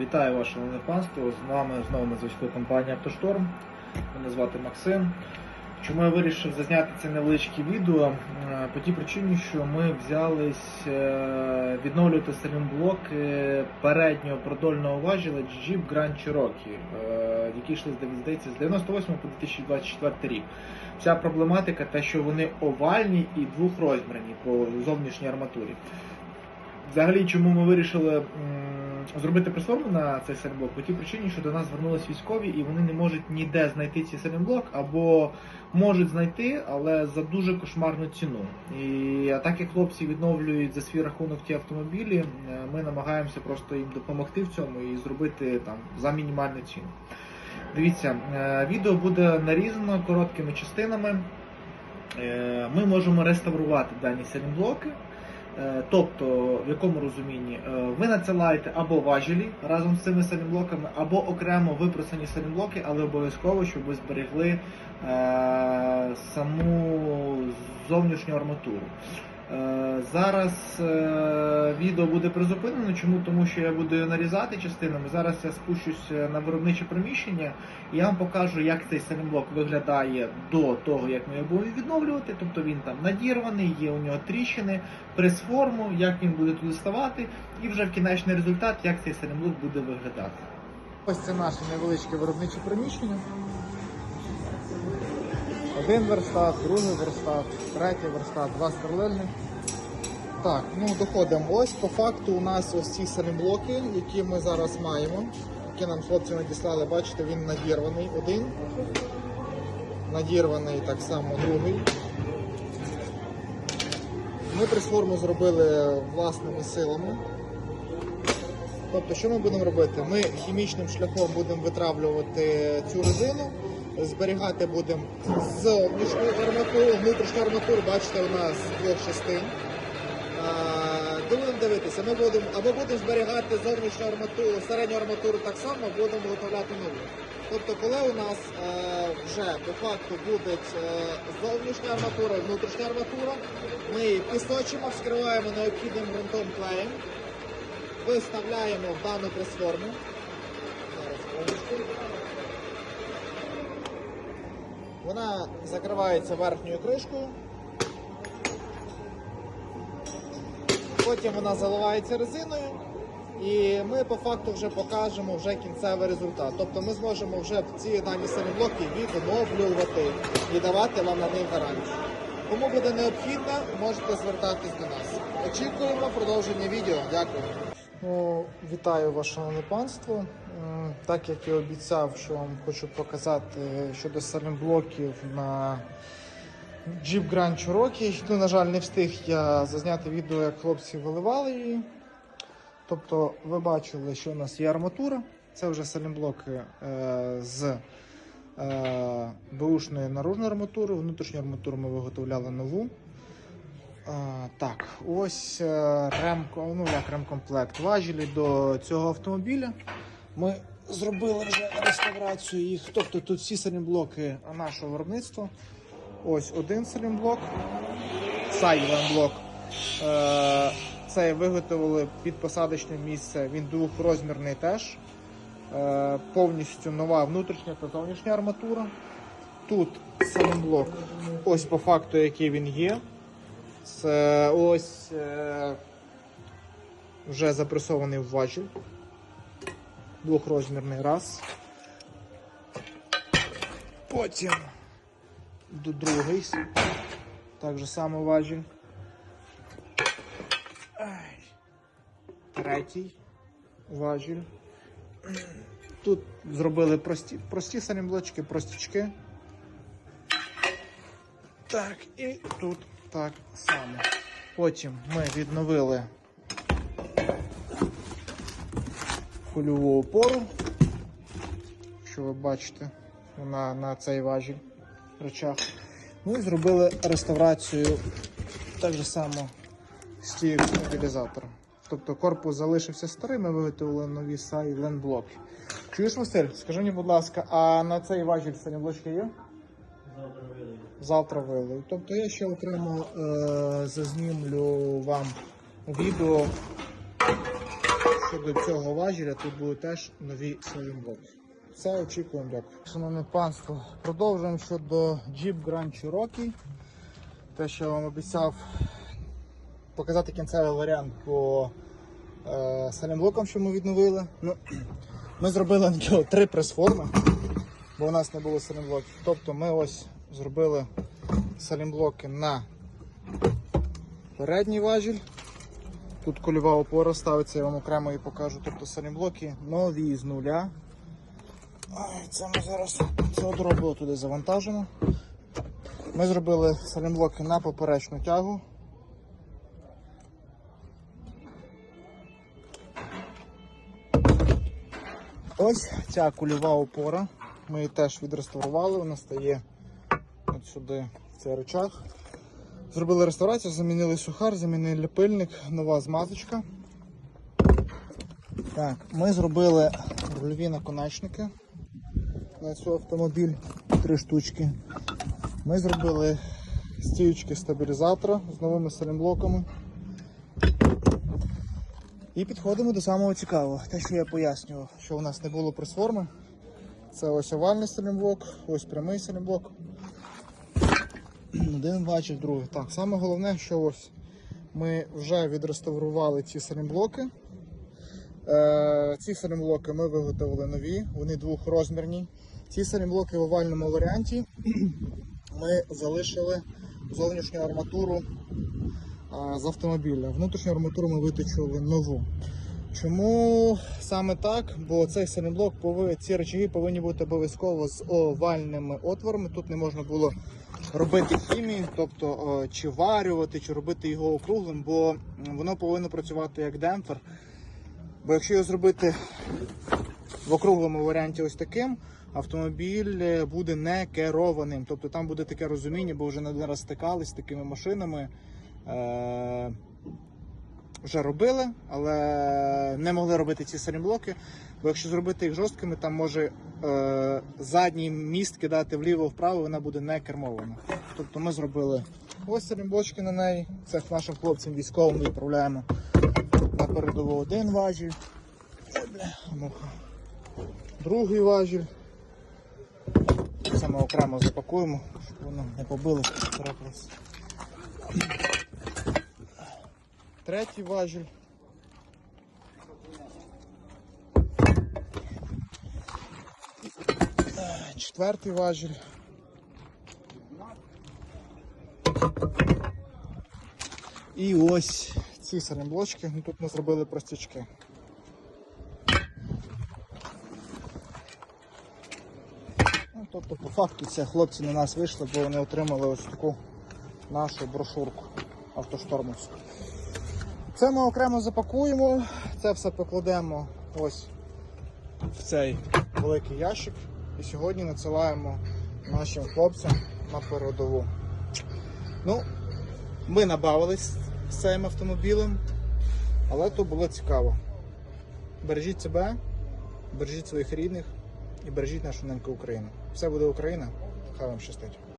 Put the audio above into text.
Вітаю ваше панство. З вами знову на зв'язку компанія Автошторм. Мене звати Максим. Чому я вирішив зазняти це невеличке відео? Е, По тій причині, що ми взялись е, відновлювати салімблок переднього продольного важеля Jeep Grand Cherokee, е, які йшли здається, з 98 по 2024 рік. Вся проблематика те, що вони овальні і двохрозмірні по зовнішній арматурі. Взагалі, чому ми вирішили зробити пресформу на цей салімблок? По тій причині, що до нас звернулись військові, і вони не можуть ніде знайти цей салімблок, або можуть знайти, але за дуже кошмарну ціну. І так як хлопці відновлюють за свій рахунок ті автомобілі, е, ми намагаємося просто їм допомогти в цьому і зробити там за мінімальну ціну. Дивіться, е, відео буде нарізано короткими частинами. Е, Ми можемо реставрувати дані салімблоки. Е, Тобто, в якому розумінні Е, ви надсилаєте або важелі разом з цими салімблоками, або окремо випросані салімблоки, але обов'язково, щоб ви зберегли е, саму зовнішню арматуру. Е, Зараз е, відео буде призупинено. Чому? Тому що я буду нарізати частинами. Зараз я спущусь е, на виробниче приміщення і я вам покажу, як цей салімблок виглядає до того, як ми його будемо відновлювати. Тобто він там надірваний, є у нього тріщини, прес-форму, як він буде туди ставати, і вже в кінечний результат, як цей салімблок буде виглядати. Ось це наше невеличке виробниче приміщення. Один верстат, другий верстат, третій верстат, два сверлильні. Так, ну доходимо. Ось по факту у нас ось ці салімблоки, які ми зараз маємо, які нам хлопці надіслали, бачите, він надірваний один. Надірваний так само другий. Ми пресформу зробили власними силами. Тобто, що ми будемо робити? Ми хімічним шляхом будемо витравлювати цю резину, зберігати будемо зовнішню арматуру, внутрішню арматуру, бачите, у нас двох частин. Будемо дивитися, ми будемо або будемо зберігати зовнішню арматуру, середню арматуру так само, будемо виготовляти нову. Тобто, коли у нас е, вже по факту буде е, зовнішня арматура, внутрішня арматура, ми її пісочимо, вскриваємо необхідним ґрунтом клеєм, виставляємо в дану пресформу. Зараз. Вона закривається верхньою кришкою. Потім вона заливається резиною, і ми по факту вже покажемо вже кінцевий результат. Тобто ми зможемо вже ці дані салімблоки відновлювати і давати вам на них гарантію. Кому буде необхідно, можете звертатись до нас. Очікуємо продовження відео. Дякую. Ну, вітаю ваше панство. Так як і обіцяв, що вам хочу показати щодо салімблоків на Jeep Grand Cherokee. Ну, на жаль, не встиг я зазняти відео, як хлопці виливали її. Тобто, ви бачили, що у нас є арматура. Це вже салімблоки е, з е, бушної наружної арматури. Внутрішню арматуру ми виготовляли нову. Так, ось ремко, ну як ремкомплект важелі до цього автомобіля. Ми зробили вже реставрацію їх. Тобто тут всі салімблоки нашого виробництва. Ось один салімблок, сайленблок. Е, Цей виготовили під посадочне місце. Він двохрозмірний теж. Е, Повністю нова внутрішня та зовнішня арматура. Тут салімблок, ось по факту, який він є. Це ось е, вже запресований в важіль. Двохрозмірний раз. Потім до другий. Так же само важіль. Третій важіль. Тут зробили прості, прості салімблочки, простічки. Так, і тут так само. Потім ми відновили кульову опору, що ви бачите на, на цей важіль речах. Ну і зробили реставрацію так же само стійок стабілізатора. Тобто корпус залишився старий, ми виготовили нові сайленд блоки. Чуєш, Василь, скажи мені, будь ласка, а на цей важіль сані блочки є? Завтра вилию. Тобто я ще окремо е, зазнімлю вам відео щодо цього важеля, тут будуть теж нові салімблоки. Все очікуємо, дякую. Шановне панство, продовжуємо щодо Jeep Grand Cherokee. Те, що я вам обіцяв показати кінцевий варіант по е, салімблокам, що ми відновили. Ну, ми зробили на нього три прес-форми, бо у нас не було салімблоків. Тобто ми ось зробили салімблоки на передній важіль. Тут кольова опора ставиться, я вам окремо її покажу. Тобто салімблоки нові з нуля. Це ми зараз це одробило туди завантажимо. Ми зробили салімблоки на поперечну тягу. Ось ця кульова опора. Ми її теж відреставрували, вона стає от сюди в цей рычаг. Зробили реставрацію, замінили сухар, замінили пильник, нова змазочка. Так, ми зробили рульові наконечники на цю автомобіль, три штучки. Ми зробили стіючки стабілізатора з новими салімблоками. І підходимо до самого цікавого. Те, що я пояснював, що у нас не було пресформи. Це ось овальний салімблок, ось прямий салімблок. Один бачив, другий. Так, саме головне, що ось ми вже відреставрували ці салімблоки. Е, ці салімблоки ми виготовили нові, вони двохрозмірні. Ці салімблоки в овальному варіанті ми залишили зовнішню арматуру а, з автомобіля. Внутрішню арматуру ми виточували нову. Чому саме так? Бо цей пови- ці речаги повинні бути обов'язково з овальними отворами. Тут не можна було робити хімію, тобто чи варювати, чи робити його округлим, бо воно повинно працювати як демпфер. Бо якщо його зробити в округлому варіанті ось таким, автомобіль е, буде не керованим. Тобто там буде таке розуміння, бо вже не раз стикались з такими машинами. Вже робили, але не могли робити ці салімблоки. Бо якщо зробити їх жорсткими, там може е- задній міст кидати вліво-вправо, вона буде не кермована. Тобто ми зробили ось салімблочки на неї. Це нашим хлопцям військовим відправляємо на передову один важіль. Муха. Другий важіль. Це ми окремо запакуємо, щоб воно не побило трапилось. Третій важіль. Четвертий важіль. І ось ці салімблочки. Ну, тут ми зробили простячки. Ну, тобто, по факту, це хлопці на нас вийшли, бо вони отримали ось таку нашу брошурку автоштормовську. Це ми окремо запакуємо, це все покладемо ось в цей великий ящик. І сьогодні надсилаємо нашим хлопцям на передову. Ну, ми набавились з цим автомобілем, але то було цікаво. Бережіть себе, бережіть своїх рідних і бережіть нашу неньку Україну. Все буде Україна, хай вам щастить.